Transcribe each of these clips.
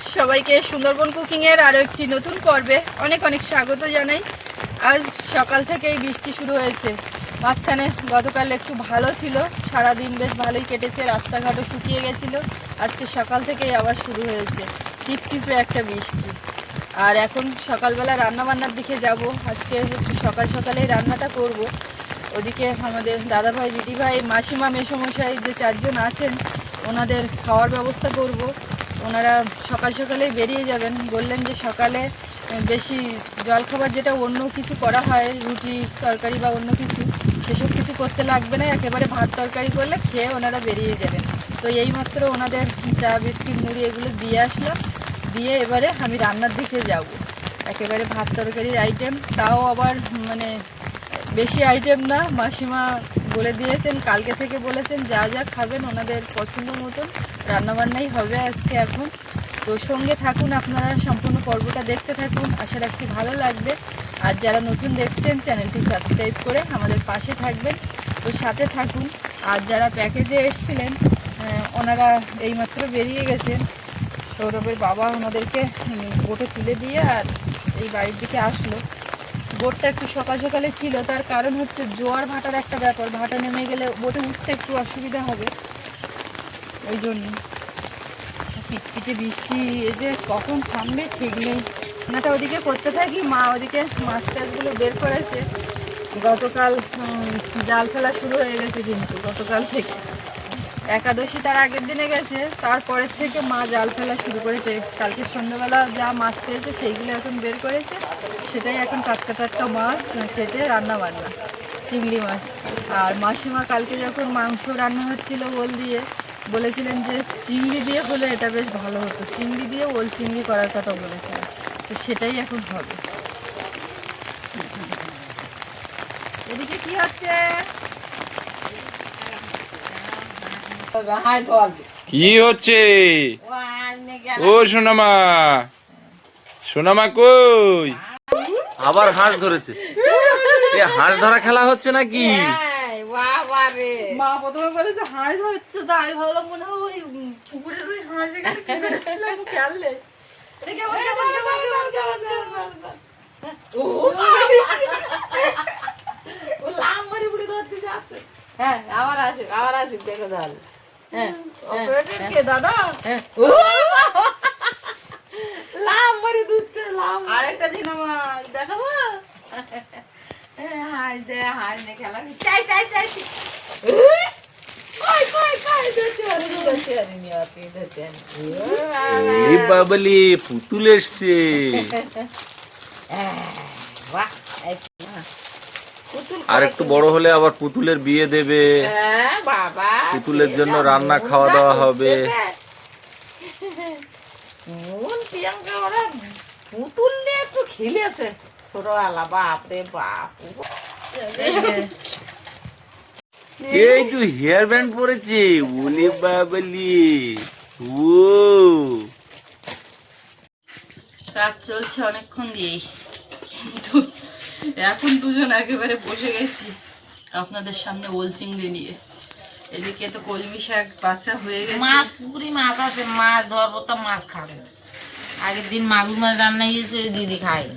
সবাইকে সুন্দরবন কুকিংয়ের আরও একটি নতুন পর্বে অনেক অনেক স্বাগত জানাই। আজ সকাল থেকেই বৃষ্টি শুরু হয়েছে। মাঝখানে গতকাল একটু ভালো ছিল। সারাদিন বেশ ভালোই কেটেছে, রাস্তাঘাটও শুকিয়ে গেছিল। আজকে সকাল থেকেই আবার শুরু হয়েছে। টিপ টিপে একটা বৃষ্টি। আর এখন সকালবেলা রান্না বান্নার দিকে যাব। আজকে সকাল সকালেই রান্নাটা করব। ওদিকে আমাদের দাদাভাই, দিদিভাই, মাসিমা, মেসমশাই যে চারজন আছেন, ওনাদের খাওয়ার ব্যবস্থা করব। ওনারা সকাল সকালেই বেরিয়ে যাবেন। বললেন যে সকালে বেশি জলখাবার যেটা অন্য কিছু করা হয়, রুটি, তরকারি বা অন্য কিছু, সেসব কিছু করতে লাগবে না, একেবারে ভাত তরকারি করলে খেয়ে ওনারা বেরিয়ে যাবেন। তো এইমাত্র ওনাদের চা, বিস্কিট, মুড়ি এগুলো দিয়ে আসলাম দিয়ে এবারে আমি রান্নার দিকে যাব। একেবারে ভাত তরকারির আইটেম তাও আবার মানে বেশি আইটেম না, মাসিমা বলে দিয়েছেন, কালকে থেকে বলেছেন, যা যা খাবেন ওনাদের পছন্দ মতন। রান্নাবান্নাই হবে আজকে এখন। তো সঙ্গে থাকুন, আপনারা সম্পূর্ণ পর্বটা দেখতে থাকুন। আশা রাখছি ভালো লাগবে। আর যারা নতুন দেখছেন, চ্যানেলটি সাবস্ক্রাইব করে আমাদের পাশে থাকবেন। তো সাথে থাকুন। আর যারা প্যাকেজে এসছিলেন ওনারা এইমাত্র বেরিয়ে গেছেন। সৌরভের বাবা ওনাদেরকে বোটে তুলে দিয়ে আর এই বাড়ির দিকে আসলো। বোটটা একটু সকাল সকালে ছিল, তার কারণ হচ্ছে জোয়ার ভাটার একটা ব্যাপার। ভাটা নেমে গেলে বোটে উঠতে একটু অসুবিধা হবে। ওই জন্য। পিটপিটে বৃষ্টি, এই যে কখন থামবে ঠিক নেই। রান্নাটা ওদিকে করতে থাকি, মা ওদিকে মাছ টাছগুলো বের করেছে। গতকাল জাল ফেলা শুরু হয়ে গেছে কিন্তু, গতকাল থেকে। একাদশী তার আগের দিনে গেছে তারপরের থেকে মা জাল ফেলা শুরু করেছে। কালকে সন্ধ্যাবেলা যা মাছ পেয়েছে সেইগুলো এখন বের করেছে। সেটাই এখন টাটকা টাটকা মাছ কেটে রান্না বান্না, চিংড়ি মাছ। আর মাসিমা কালকে যখন মাংস রান্না হচ্ছিল ওল দিয়ে বলেছিলেন যে চিংড়ি দিয়ে হলে এটা বেশ ভালো হতো। চিংড়ি দিয়ে ওল চিংড়ি করার কথা বলেছিলেন তো সেটাই এখন হবে। এদিকে কি হচ্ছে? কি হচ্ছে? ও সোনামা। সোনামা কই? আবার হাঁস ধরেছে। হাঁস ধরা খেলা হচ্ছে নাকি? মা প্রথমে বলেছে হাঁস হচ্ছে তা আমি ভাবলাম মনে হয় ওই পুকুরের ওই হাঁস এখানে কি করে ফেললাম, খেয়ালে। ও হ্যাঁ আবার আসুক আবার আসুক দেখো তাহলে। হ্যাঁ অপারেটর কে দাদা? লাম মারি দুধতে লাম আরেকটা দিন আমার দেখাবো? দে নে খেলা চাই চাই চাই বাবলি পুতুল এসছে। আর একটু বড় হলে আবার পুতুলের বিয়ে দেবে। পুতুলের জন্য রান্না খাওয়া দাওয়া হবে। পুতুল নিয়ে একটু খেলেছে। ছোট আলা বাপ রে বাপ। এই তো হেয়ার ব্যান্ড পরেছে ওলে বাবলি। ও কাজ চলছে অনেকক্ষণ দিয়েই কিন্তু এখন দুজন একেবারে বসে গেছি আপনাদের সামনে ওল চিংড়ি নিয়ে। এদিকে তো কলমি শাক বাচ্চা হয়ে গেছে। মাছ পুকুরি মাছ আছে মাছ ধরবো তো মাছ খাবে। আগের দিন মাগুর মাছ রান্না হয়েছে দিদি খায়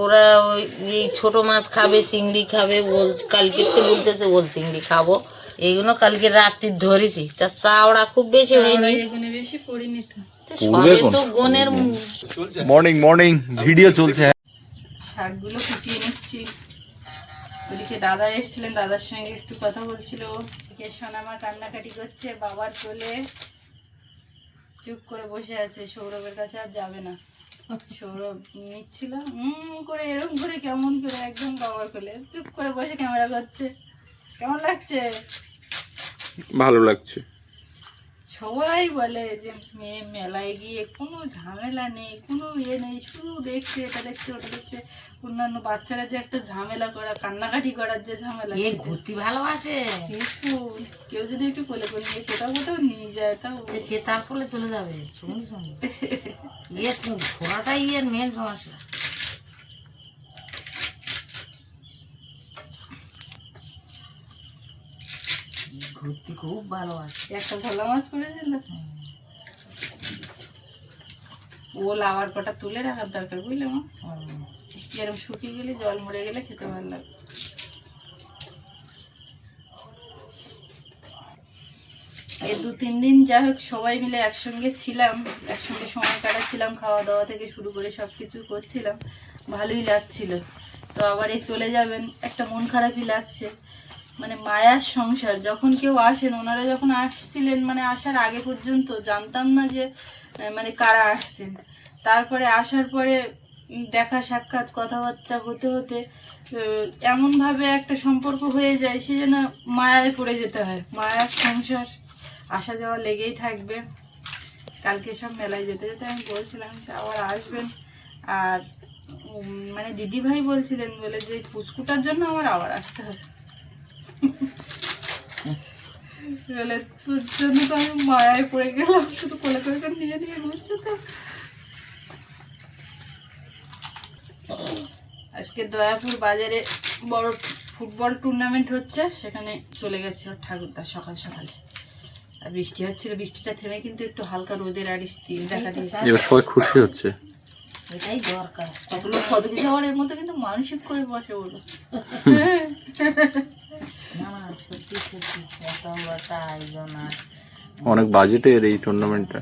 ওরা ওই এই ছোট মাছ খাবে চিংড়ি খাবে বল কালকে তো বলতেছে বল চিংড়ি খাব। এইগুলো কালকে রাত্রি ধরেছি। তা চাওড়া খুব বেশি হয়নি। এখানে বেশি পড়িনি তো। তো সবে তো গনের মর্নিং মর্নিং ভিডিও চলছে শাকগুলো কুচিয়ে নিচ্ছি। ওদিকে দাদা এসেছিলেন দাদার সঙ্গে একটু কথা বলছিল। এদিকে সোনামা কান্নাকাটি করছে বাবার কোলে। চুপ করে বসে আছে সৌরভের কাছে আর যাবে না। সৌরভ নিচ্ছিল হুম করে এরকম করে কেমন করে, একদম চুপ করে বসে ক্যামেরা করছে কেমন লাগছে? ভালো লাগছে। সবাই বলে যে মেয়ে মেলায় গিয়ে কোনো ঝামেলা নেই কোনো ইয়ে নেই শুধু দেখছে এটা দেখছে ওটা দেখছে। অন্যান্য বাচ্চারা যে একটা ঝামেলা করা কান্নাকাটি করার যে ঝামেলা এ। ঘুরতে ভালোবাসে। একটু কেউ যদি একটু কোলে করে নিয়ে কোথাও কোথাও নিয়ে যায় তাও। সে তার কোলে চলে যাবে সঙ্গে সঙ্গে ইয়ে ঘোরাটাই ইয়ের মেন সমস্যা। ঘুরতে খুব ভালোবাসে। একটা ভোলা মাছ পড়েছিল ওল আবার কটা তুলে রাখার দরকার বুঝলে মা? এরকম শুকিয়ে গেলে জল মরে গেলে খেতে ভালো লাগে। এই দু তিন দিন যা হোক সবাই মিলে একসঙ্গে ছিলাম একসঙ্গে সময় কাটাচ্ছিলাম খাওয়া দাওয়া থেকে শুরু করে সব কিছু করছিলাম। ভালোই লাগছিল। তো আবার এই চলে যাবেন একটা মন খারাপই লাগছে। মানে মায়ার সংসার, যখন কেউ আসেন, ওনারা যখন আসছিলেন মানে আসার আগে পর্যন্ত, জানতাম না যে মানে কারা আসছেন। তারপরে আসার পরে দেখা, সাক্ষাৎ, কথাবার্তা হতে হতে এমনভাবে একটা সম্পর্ক হয়ে যায়, সে যেন মায়ায় পড়ে যেতে হয়। মায়ার সংসার, আসা যাওয়া লেগেই থাকবে। কালকে সব মেলায় যেতে যেতে আমি বলছিলাম যে, আবার আসবেন। আর মানে দিদি ভাই বলছিলেন বলে যে, পুচকুটার জন্য আমার আবার আসতে হবে। জন্য তো আমি মায়ায় পড়ে গেলাম শুধু কোলে করে করে নিয়ে নিয়ে ঘুরছে তো। আজকে দয়াপুর বাজারে বড় ফুটবল টুর্নামেন্ট হচ্ছে সেখানে চলে ঠাকুরদা সকাল সকালে। আর বৃষ্টি হচ্ছিল বৃষ্টিটা থেমে কিন্তু একটু হালকা রোদের আর দেখা দিয়েছে। এবার সবাই খুশি হচ্ছে। এটাই দরকার। কত লোক কত কিছু আমার এর মধ্যে কিন্তু মানসিক করে বসে বলো। অনেক বাজেটের এই টুর্নামেন্টটা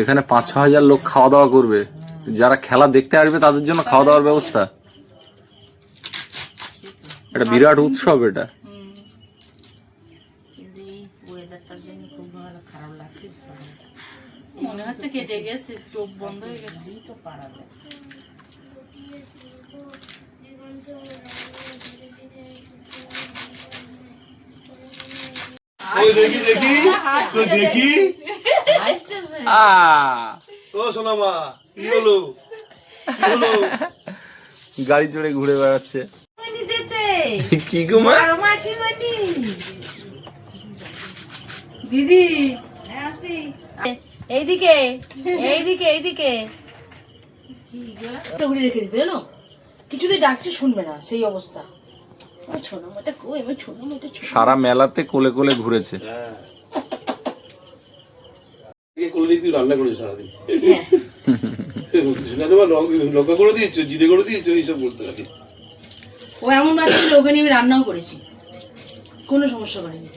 এখানে পাঁচ ছ হাজার লোক খাওয়া দাওয়া করবে। যারা খেলা দেখতে আসবে তাদের জন্য খাওয়া দাওয়ার ব্যবস্থা। এটা বিরাট উৎসব এটা। মনে হচ্ছে কেটে গেছে টোপ বন্ধ হয়ে গেছে। তো পারা যায় দেখি দেখি। ওই দেখি। ও সোনামা কি হলো? গাড়ি চড়ে ঘুরে বেড়াচ্ছে। কি গো মা? দিদি এইদিকে এইদিকে এইদিকে। ঘুরে রেখে দিতে জানো? কিছুতেই ডাকছে শুনবে না সেই অবস্থা। সারা মেলাতে কোলে কোলে ঘুরেছে। হ্যাঁ করে রান্না করে সারাদিন। লঙ্কা করে দিয়েছ জিরে করে দিয়েছ এইসব বলতে লাগে। ও এমন ওকে নিয়ে আমি রান্নাও করেছি। কোনো সমস্যা করেনি।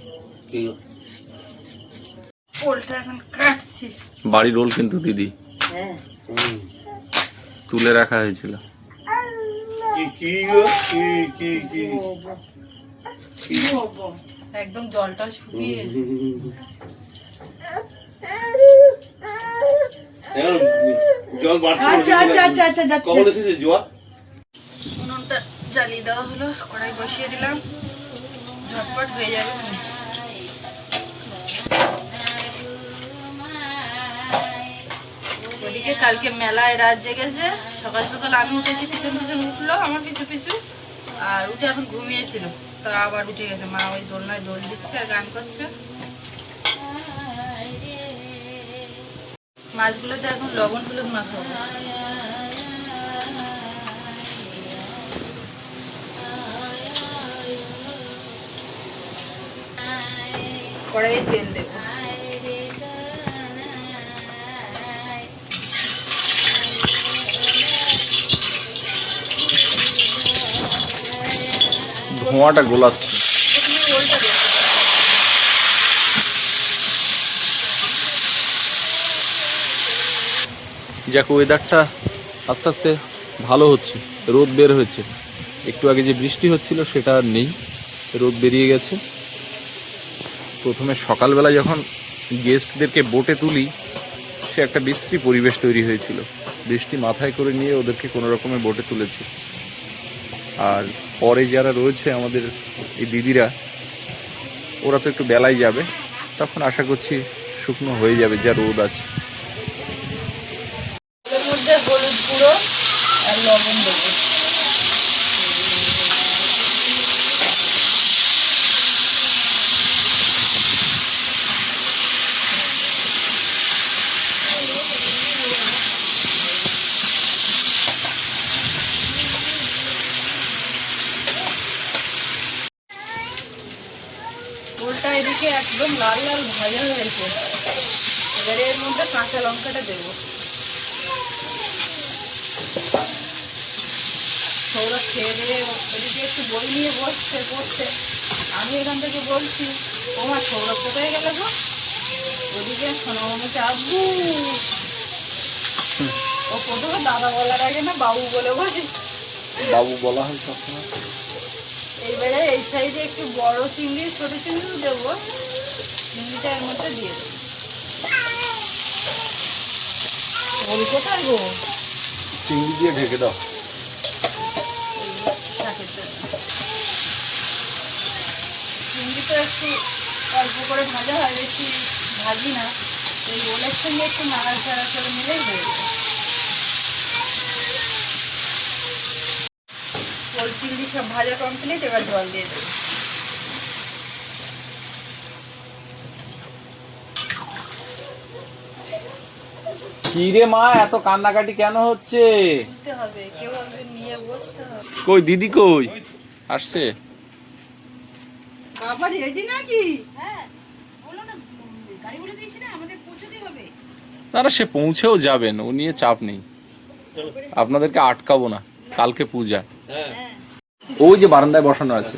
পোলটা এখন কাটছি। বাড়ি রোল কিন্তু দিদি। হ্যাঁ। তুলে রাখা হয়েছিল। কি কি গো কি কি কি? কি? একদম জলটা শুকিয়ে জল বাড়ছে আচ্ছা আচ্ছা আচ্ছা আচ্ছা যাচ্ছি। কখন এসেছে জোয়া? উনুনটা জ্বালিয়ে দেওয়া হলো কড়াই বসিয়ে দিলাম। ঝটপট হয়ে যাবে। ওদিকে কালকে মেলায় রাত জেগেছে। সকাল সকাল আমি উঠেছি, পিছন পিছন উঠল আমার পিছু পিছু, আর উঠে এখন ঘুমিয়েছিল। তা আবার উঠে গেছে। মা ওই দোলনায় দোল দিচ্ছে আর গান করছে। মাছগুলোতে এখন লবণ হলুদ মাখাবো কড়াইয়ে তেল দেবো। ধোঁয়াটা গোলাচ্ছে। যাক ওয়েদারটা আস্তে আস্তে ভালো হচ্ছে, রোদ বের হয়েছে। একটু আগে যে বৃষ্টি হচ্ছিল, সেটা আর নেই, রোদ বেরিয়ে গেছে। প্রথমে সকালবেলা যখন গেস্টদেরকে বোটে তুলি, সে একটা বিশ্রী পরিবেশ তৈরি হয়েছিল। বৃষ্টি মাথায় করে নিয়ে ওদেরকে কোনো রকমে বোটে তুলেছি। আর পরে যারা রয়েছে আমাদের এই দিদিরা, ওরা তো একটু বেলায় যাবে, তখন আশা করছি শুকনো হয়ে যাবে, যা রোদ আছে এর মধ্যে হলুদ গুঁড়ো আর লবণ দেবো ওলটা এদিকে একদম লাল লাল ভাজা হয়েছে এবারে এর মধ্যে কাঁচা লঙ্কাটা দেবো। সৌরভ খেয়ে দিয়ে ওদিকে একটু বই নিয়ে বসছে, পড়ছে। আমি এখান থেকে বলছি তোমার সৌরভ কোথায় গেল গো? ওদিকে সোনামণিকে আব্বু। ও প্রথমে দাদা বলার আগে না বাবু বলে বলে। বাবু বলা হয় সবসময়। এইবারে এই সাইডে একটু বড় চিংড়ি ছোট চিংড়ি দেবো। চিংড়িটা এর মধ্যে দিয়ে দেবো। ওর কোথায় গো? চিংড়ি দিয়ে ঢেকে দাও। চিংড়ি তো একটু অল্প করে ভাজা হয় বেশি ভাজি না। এই ওলের সঙ্গে একটু নাড়াচাড়া করে নিলেই হয়ে যায় ওল চিংড়ি সব ভাজা কমপ্লিট এবার জল দিয়ে দেবো। কি রে মা এত কান্নাকাটি কেন হচ্ছে? কই দিদি কই? আসছে? বাবা রেডি নাকি? না না সে পৌঁছেও যাবেন ও নিয়ে চাপ নেই। আপনাদেরকে আটকাবো না কালকে পূজা। ওই যে বারান্দায় বসানো আছে।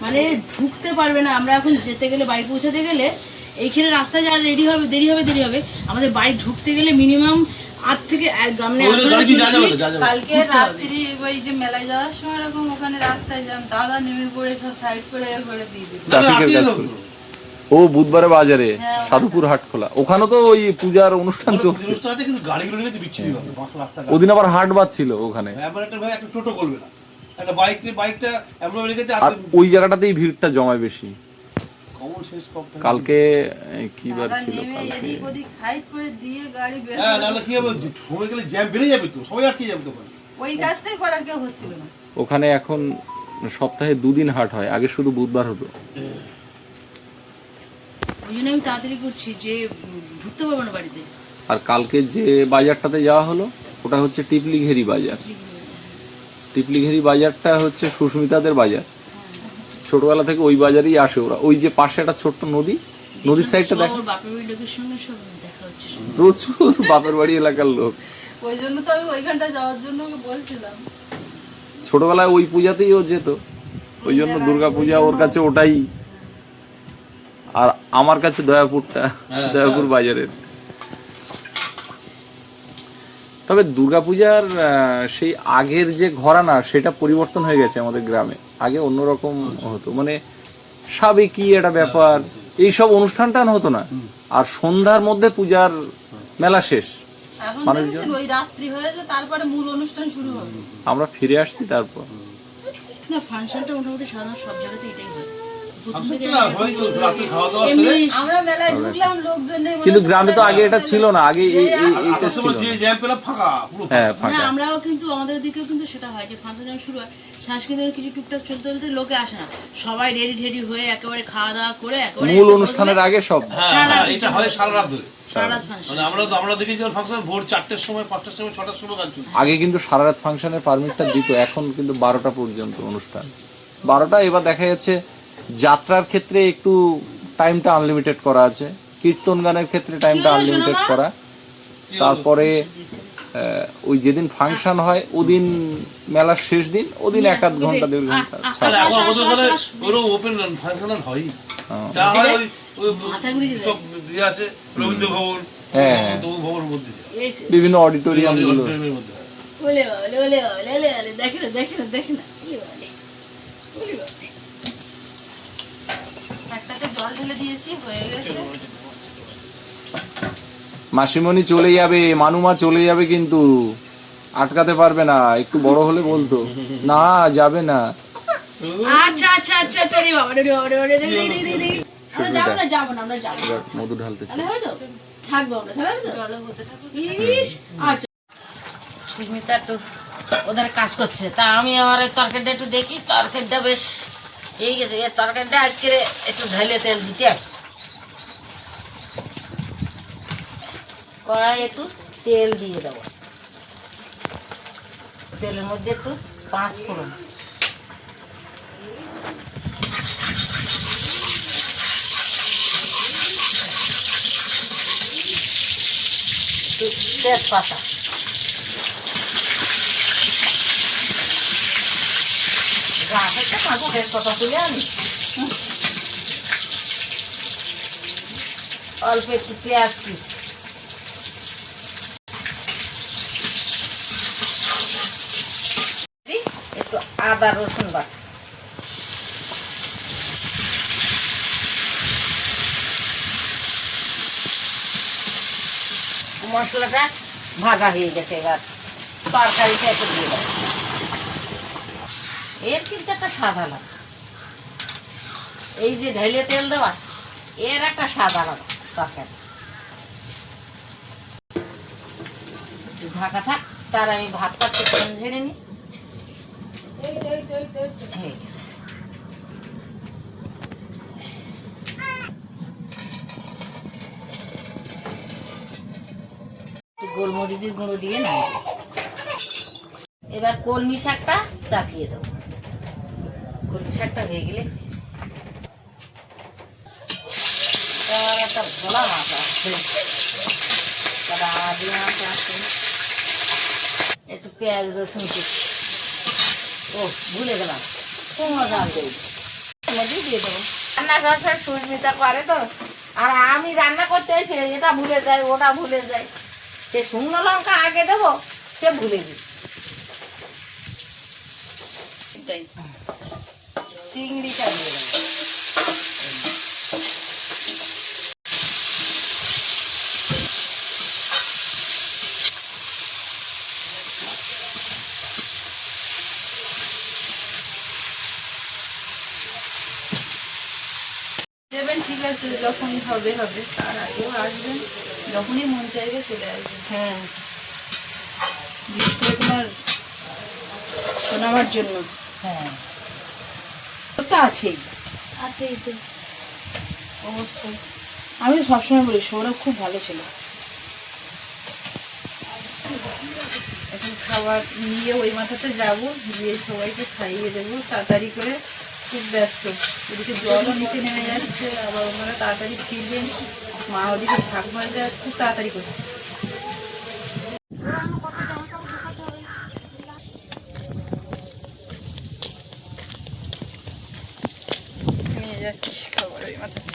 মানে ঢুকতে পারবে না। আমরা এখন যেতে গেলে বাড়ি পৌঁছাতে গেলে এইখানে রাস্তায় যা রেডি হবে দেরি হবে দেরি হবে। আমাদের বাড়ি ঢুকতে গেলে মিনিমাম আট থেকে এক- মানে কালকে রাত্রি ওই যে মেলায় যাওয়ার সময় এরকম ওখানে রাস্তায় যান দাদা নেমে পড়ে সব সাইড করে করে দিয়ে করে। ও বুধবারে বাজারে সাধুপুর হাট খোলা। ওখানে তো ওই পূজার অনুষ্ঠান চলছে। ওদিন আবার হাট বাজছিল ওখানে। এবার একটা ভাই একটা টোটো করবে না। একটা বাইক বাইকটা এমন রেখেছে আর ওই জায়গাটাতেই ভিড়টা জমায় বেশি। কালকে কি বার ছিল কালকে? সাইড করে দিয়ে গাড়ি বের হ্যাঁ করে কি হবে? সময় গেলে জ্যাম বেড়ে যাবে তো সবাই আটকে যাবে তখন। ওই কাজটাই করার কেউ হচ্ছিল না। ওখানে এখন সপ্তাহে দুদিন হাট হয় আগে শুধু বুধবার হতো। জন্য আমি তাড়াতাড়ি করছি যে ঢুকতে পারব না বাড়িতে। আর কালকে যে বাজারটাতে যাওয়া হলো ওটা হচ্ছে টিপলিঘেরি বাজার। টিপলিঘেরি বাজারটা হচ্ছে সুস্মিতাদের বাজার। ছোটবেলা থেকে ওই বাজারেই আসে ওরা। ওই যে পাশে একটা ছোট্ট নদী নদীর সাইডটা দেখ। প্রচুর বাপের বাড়ি এলাকার লোক। ওই জন্য তো আমি ওইখানটা যাওয়ার জন্য ওকে বলছিলাম। ছোটবেলায় ওই পূজাতেই ও যেত। ওই জন্য দুর্গা পূজা ওর কাছে ওটাই আমার কাছে দয়াপুরটা দয়াপুর বাজারের। তবে দুর্গাপূজার সেই আগের যে ঘরানা সেটা পরিবর্তন হয়ে গেছে আমাদের গ্রামে। আগে অন্যরকম হতো। মানে সাবে কি একটা ব্যাপার এইসব অনুষ্ঠান টান হতো না। আর সন্ধ্যার মধ্যে পূজার মেলা শেষ। মানুষজন- ওই রাত্রি হয়েছে তারপরে মূল অনুষ্ঠান শুরু হবে। আমরা ফিরে আসছি তারপর। না ফাংশনটা মোটামুটি সাধারণ সব জায়গাতে এটাই কিন্তু গ্রামে তো আগে এটা ছিল না আগে এইটা ছিল হ্যাঁ ফাঁকা। আমরাও কিন্তু আমাদের দিকেও কিন্তু সেটা হয় যে ফাংশন শুরু হয়। সাংস্কৃতিক কিছু টুকটাক চলতে চলতে লোকে আসে না। সবাই রেডি হয়ে একেবারে খাওয়া দাওয়া করে একেবারে মূল অনুষ্ঠানের আগে সব। হ্যাঁ হ্যাঁ, এটা হয় সারা রাত ধরে। সারা রাত ফাংশন মানে আমরা তো আমরা দেখেছি ভোর চারটের সময় পাঁচটার সময় ছটার সময় গান আগে কিন্তু সারা রাত ফাংশনের পারমিটটা দিত এখন কিন্তু বারোটা পর্যন্ত অনুষ্ঠান। বারোটা এবার দেখা যাচ্ছে যাত্রার ক্ষেত্রে একটু টাইমটা আনলিমিটেড করা আছে কীর্তন গানের ক্ষেত্রে টাইমটা আনলিমিটেড করা তারপরে ওই যেদিন ফাংশন হয় ওদিন মেলার শেষ দিন ওদিন এক আধ ঘণ্টা দেড় ঘণ্টা হয় হ্যাঁ। হয় হ্যাঁ, হ্যাঁ। বিভিন্ন অডিটোরিয়ামগুলো হয়। দেখে না দেখে না দেখে না। একটাতে জল ঢেলে দিয়েছি হয়ে গেছে। মাসিমণি চলে যাবে মানুমা চলে যাবে কিন্তু। আটকাতে পারবে না একটু বড় হলে বলতো। না যাবে না। আচ্ছা আচ্ছা আচ্ছা আচ্ছা রে বাবা রে বাবা রে রে রে রে রে রে রে। আমরা যাব না যাব না আমরা যাব মধু ঢালতে হবে তো? থাকব আমরা হবে তো? হতে ইস আচ্ছা। সুস্মিতা একটু ওদের কাজ করছে। তা আমি আমার তরকারিটা একটু দেখি তরকারিটা বেশ ঠিক আছে এর তরকারিটা আজকে একটু ঢেলে তেল দিতে। কড়াই একটু তেল দিয়ে দেবো। তেলের মধ্যে একটু পাঁচ ফোড়ন। তেজপাতা। তেজপাতা তুলে আনি। অল্প একটু পেঁয়াজ একটু আদা রসুন মশলাটা ভাজা হয়ে গেছে এবার তরকারিটা একটু দিয়ে দেবো এর কিন্তু একটা স্বাদ আলাদা। এই যে ঢেলে তেল দেওয়া, এর একটা স্বাদ আলাদা তরকারি ঢাকা থাক, তার আমি ভাত পাচ্ছি ঝেড়ে নিই। গোলমরিচের গুঁড়ো দিয়ে না এবার কলমি শাকটা চাপিয়ে দেবো। শাকটা হয়ে গেলে। একটা ভোলা মাছ আছে। তারা আদি মাছ আছে। একটু পেঁয়াজ, রসুন ও, ভুলে গেলাম। কুমড়ো ডাল মধ্যে দিয়ে দেবো। রান্না করতে সুস্মিতা করে তো। আর আমি রান্না করতে এসে এটা ভুলে যাই ওটা ভুলে যাই সে শুকনো লঙ্কা আগে দেবো, সে ভুলে দিই চিংড়িটা দিয়ে দেবো দেবেন ঠিক আছে যখন হবে হবে তার আগেও আসবেন। যখনই মন চাইবে চলে আসবেন। হ্যাঁ। বিশেষ করে তোমার শোনাবার জন্য। হ্যাঁ। ওর তো আছেই। আছে এই তো। অবশ্যই। আমি তো সবসময় বলি সৌরভ খুব ভালো ছিল। এখন খাবার নিয়ে ওই মাথাতে যাব গিয়ে সবাইকে খাইয়ে দেবো তাড়াতাড়ি করে খুব ব্যস্ত। ওদিকে জলও নিচে নেমে যাচ্ছে আবার ওনারা তাড়াতাড়ি ফিরবেন। মা ওদিকে ভাগ মারতে খুব তাড়াতাড়ি করছে নিয়ে যাচ্ছি খাবার ওই মাথাতে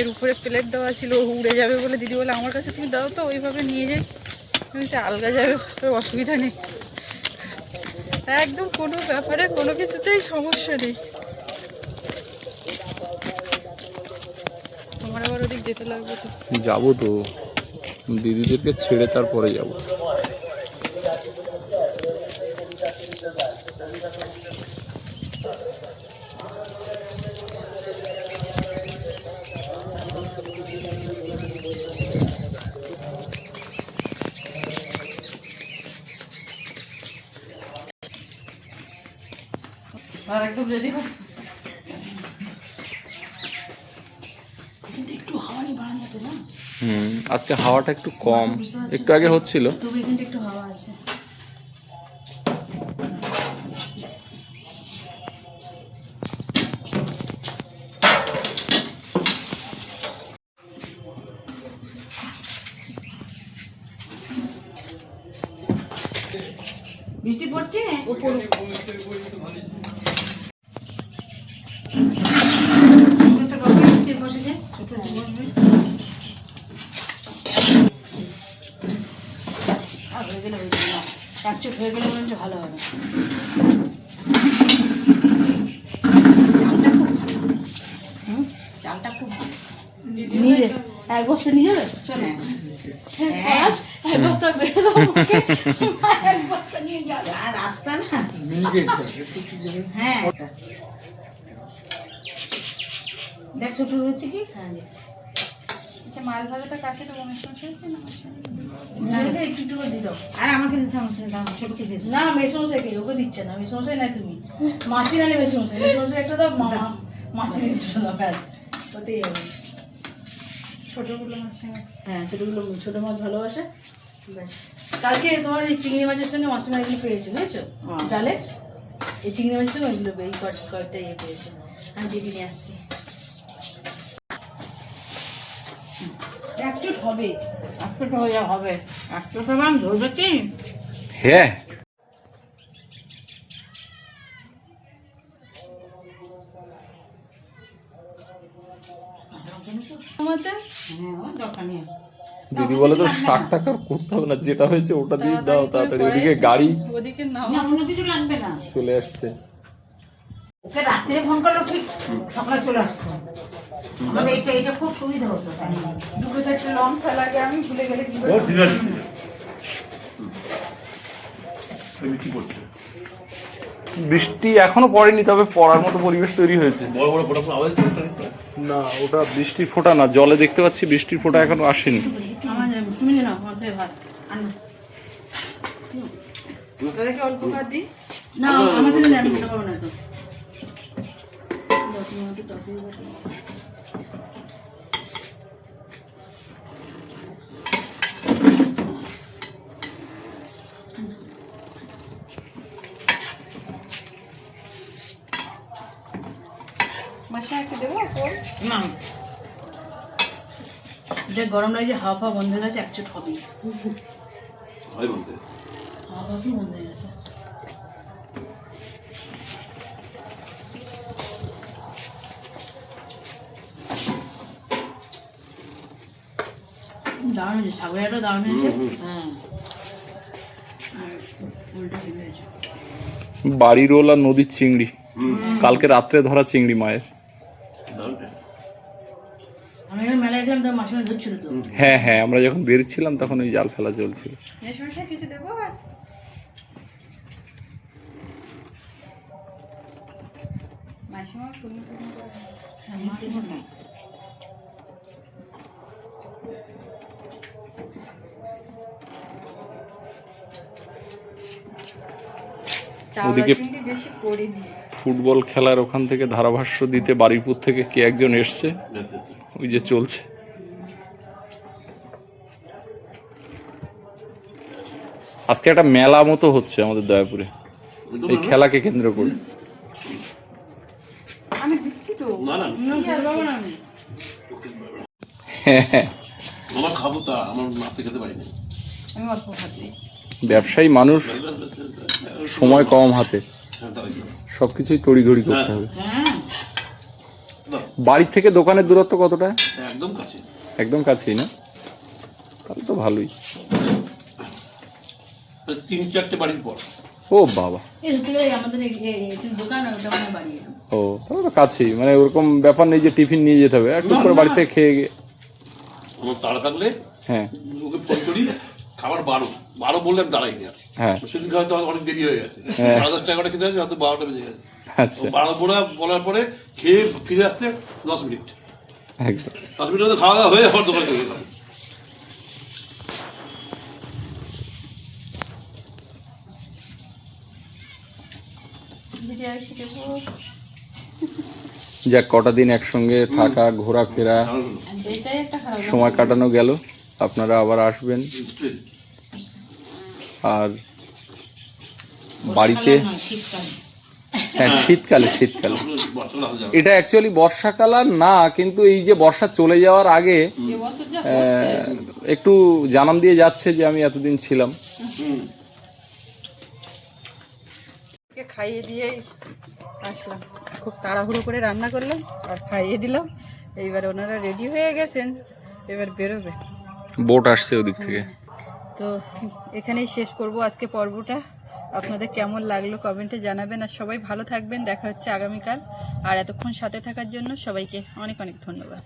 এর উপরে প্লেট দেওয়া ছিল উড়ে যাবে বলে দিদি বলে, আমার কাছে তুমি দাও তো, ওইভাবে নিয়ে যাই। আমি আলগা যাবে তোর অসুবিধা নেই। একদম কোনো ব্যাপারে কোনো কিছুতেই সমস্যা নেই। তোমার আবার ওদিক যেতে লাগবে তো। যাব তো। দিদিদেরকে ছেড়ে তারপরে যাব। আর একদম রেডি হবে একটু হাওয়া বাড়ানো যেত না। হুম আজকে হাওয়াটা একটু কম। একটু আগে হচ্ছিল। তবে এখানটা একটু হাওয়া আছে। হয়ে গেলে ভালো হবে হুম চালটা খুব ভালো যা- এক বস্তা নিয়ে যাবে হ্যাঁ, এক বস্তা বেরো এক বস্তা নিয়ে যাবে আর রাস্তা না হ্যাঁ রয়েছে কি? হ্যাঁ মাছ ভাজাটা কাটে দেবো আমার একটু একটু করে দিয়ে আর আমাকে দিতে ছোটকে দিতে না মেসমশাইকে ওকে দিচ্ছে না মেসমশাই নাই তুমি। মাসি নালে মেসমশাই মেসমশাই একটা দাও মা- মাসি দুটো দাও ব্যাস ওতেই হবে। ছোটোগুলো আমার হ্যাঁ ছোটোগুলো ছোটো মাছ ভালোবাসে। ব্যাস। কালকে তোমার এই চিংড়ি মাছের সঙ্গে মাছের মাছগুলো পেয়েছে বুঝেছ? জালে? এই চিংড়ি মাছের সঙ্গে ওইগুলো এই কয়েকটা ইয়ে পেয়েছে। আমি দিদি নিয়ে আসছি। একচুট হবে। একশো টাকা হবে। একশো টাকা ধরবে কি? হ্যাঁ। হ্যাঁ দিদি বলে তো শাক টাকার করতে হবে না যেটা হয়েছে ওটা দিয়ে দাও তাড়াতাড়ি। ওদিকে গাড়ি ওদিকে না অন্য কিছু লাগবে না। চলে আসছে। ওকে রাত্রে ফোন করল ঠিক। সকালে চলে আসতো আমাদের এটা এটা খুব সুবিধা হতো তাই। দুটো চারটে লঙ্কা লাগে আমি ভুলে গেলে কি করে ও ঠিক আছে তুমি কি করছ? বৃষ্টি এখনও পড়েনি তবে পড়ার মতো পরিবেশ তৈরি হয়েছে। বড় বড় ফোটা আওয়াজ করছ না? ওটা বৃষ্টির ফোঁটা না জলে দেখতে পাচ্ছি বৃষ্টির ফোঁটা এখনও আসেনি। আমার তুমি নিয়ে নাও আমার থেকে ভাত আনো ওদেরকে অল্প ভাত দিই না আমার থেকে নেই, আমি খেতে পারব না তো দাও, তুমি আমাকে তরকারি দাও। মশলা একটু দেবো না। যে গরম লাগছে হাওয়া ফাওয়া বন্ধ হয়ে গেছে হবে। হয় হাওয়া ফাওয়া বন্ধ হয়ে গেছে? দারুণ হয়েছে দারুণ হয়েছে। হ্যাঁ। আর বাড়ির ওলা নদীর চিংড়ি। কালকে রাত্রে ধরা চিংড়ি মায়ের দারুণ আমি যখন মেলায় গেছিলাম তো মাসিমা ধরছিল তো হ্যাঁ হ্যাঁ আমরা যখন বেরোচ্ছিলাম তখন ওই জাল ফেলা চলছিল। হ্যাঁ, ওদিকে- ফুটবল খেলার ওখান থেকে ধারাভাষ্য দিতে বাড়িপুর থেকে কে একজন এসছে? ওই যে চলছে। আজকে একটা মেলা মতো হচ্ছে আমাদের দয়াপুরে। এই খেলাকে কেন্দ্র করে। আমি দিচ্ছি তো। না না না, খেতে পারব না আমি। আমার খাব তা আমার নাচতে খেতে পারি না। আমি অল্প ভাত দিই ব্যবসায়ী মানুষ সময় কম হাতে। হ্যাঁ। সবকিছুই তড়িঘড়ি করতে হবে। হ্যাঁ। দাও, বাড়ি থেকে দোকানের দূরত্ব কতটা? একদম কাছে। একদম কাছেই না? তাহলে তো ভালোই। তিন চারটে বাড়ির পর। ও বাবা। ও তাহলে তো কাছেই। মানে ওরকম ব্যাপার নেই যে টিফিন নিয়ে যেতে হবে। একটু করে বাড়িতে খেয়ে গিয়ে আমার তাড়া থাকলে হ্যাঁ। ওকে ফোন করি। খাবার বারো। বারো বললে আমি দাঁড়াইনি আর। হ্যাঁ। সেদিন হয়তো অনেক দেরি হয়ে গেছে। হ্যাঁ। সাড়ে দশটা এগারোটা খেতে আছে হয়তো বারোটা বেজে গেছে। আচ্ছা। বারো পড়া বলার পরে খেয়ে ফিরে আসতে দশ মিনিট। একদম। দশ মিনিট মধ্যে খাওয়া দাওয়া হয়ে আমার দোকানে চলে যাক কটা দিন একসঙ্গে থাকা ঘোরাফেরা সময় কাটানো গেল। আপনারা আবার আসবেন। আর বাড়িতে হ্যাঁ শীতকালে শীতকালে। এটা অ্যাকচুয়ালি বর্ষাকাল আর না কিন্তু এই যে বর্ষা চলে যাওয়ার আগে একটু জানান দিয়ে যাচ্ছে যে আমি এতদিন ছিলাম। খাইয়ে দিয়েই আসলাম। খুব তাড়াহুড়ো করে রান্না করলাম আর খাইয়ে দিলাম। এইবার ওনারা রেডি হয়ে গেছেন এবার বেরোবে। বোট আসছে ওদিক থেকে। তো এখানেই শেষ করব আজকে পর্বটা। আপনাদের কেমন লাগল কমেন্টে জানাবেন আর সবাই ভালো থাকবেন। দেখা হচ্ছে আগামীকাল। আর এতক্ষণ সাথে থাকার জন্য সবাইকে অনেক অনেক ধন্যবাদ।